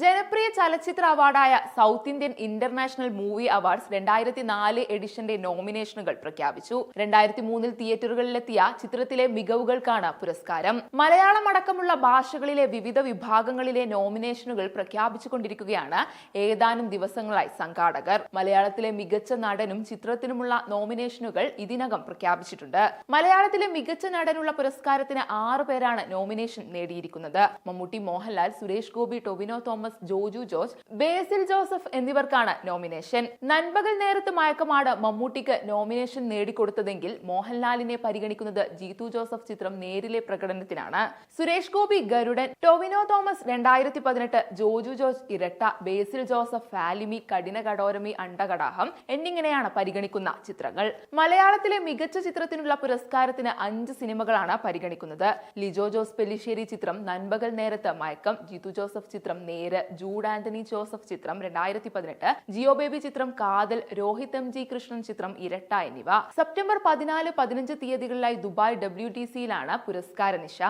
ജനപ്രിയ ചലച്ചിത്ര അവാർഡായ South Indian International Movie Awards രണ്ടായിരത്തി നാല് എഡിഷന്റെ നോമിനേഷനുകൾ പ്രഖ്യാപിച്ചു. രണ്ടായിരത്തി മൂന്നിൽ തിയേറ്ററുകളിലെത്തിയ ചിത്രത്തിലെ മികവുകൾക്കാണ് പുരസ്കാരം. മലയാളം അടക്കമുള്ള ഭാഷകളിലെ വിവിധ വിഭാഗങ്ങളിലെ നോമിനേഷനുകൾ പ്രഖ്യാപിച്ചുകൊണ്ടിരിക്കുകയാണ് ഏതാനും ദിവസങ്ങളായി സംഘാടകർ. മലയാളത്തിലെ മികച്ച നടനും ചിത്രത്തിനുമുള്ള നോമിനേഷനുകൾ ഇതിനകം പ്രഖ്യാപിച്ചിട്ടുണ്ട്. മലയാളത്തിലെ മികച്ച നടനുള്ള പുരസ്കാരത്തിന് ആറ് പേരാണ് നോമിനേഷൻ നേടിയിരിക്കുന്നത്. മമ്മൂട്ടി മോഹൻലാൽ സുരേഷ് ഗോപി ടൊവിനോ തോമസ് ജോജു ജോർജ് ബേസിൽ ജോസഫ് എന്നിവർക്കാണ് നോമിനേഷൻ. നൻപകൽ നേരത്ത് മയക്കമാണ് മമ്മൂട്ടിക്ക് നോമിനേഷൻ നേടിക്കൊടുത്തതെങ്കിൽ മോഹൻലാലിനെ പരിഗണിക്കുന്നത് ജീതു ജോസഫ് ചിത്രം നേരിലെ പ്രകടനത്തിനാണ്. സുരേഷ് ഗോപി ഗരുഡൻ ടൊവിനോ തോമസ് രണ്ടായിരത്തി പതിനെട്ട് ജോജു ജോർജ് ഇരട്ട ബേസിൽ ജോസഫ് ഫാലിമി കഠിന കടോരമി അണ്ടകടാഹം എന്നിങ്ങനെയാണ് പരിഗണിക്കുന്ന ചിത്രങ്ങൾ. മലയാളത്തിലെ മികച്ച ചിത്രത്തിനുള്ള പുരസ്കാരത്തിന് അഞ്ച് സിനിമകളാണ് പരിഗണിക്കുന്നത്. ലിജോ ജോസ് പെല്ലിശ്ശേരി ചിത്രം നൻപകൽ നേരത്ത് മയക്കം ജിതു ജോസഫ് ചിത്രം നേര് ജൂഡ് ആന്റണി ജോസഫ് ചിത്രം രണ്ടായിരത്തി പതിനെട്ട് ജിയോ ബേബി ചിത്രം കാതൽ രോഹിത് എം ജി കൃഷ്ണൻ ചിത്രം ഇരട്ട എന്നിവ. സെപ്റ്റംബർ പതിനാല് പതിനഞ്ച് തീയതികളിലായി ദുബായ് ഡബ്ല്യു ടി സിയിലാണ് പുരസ്കാര നിശ.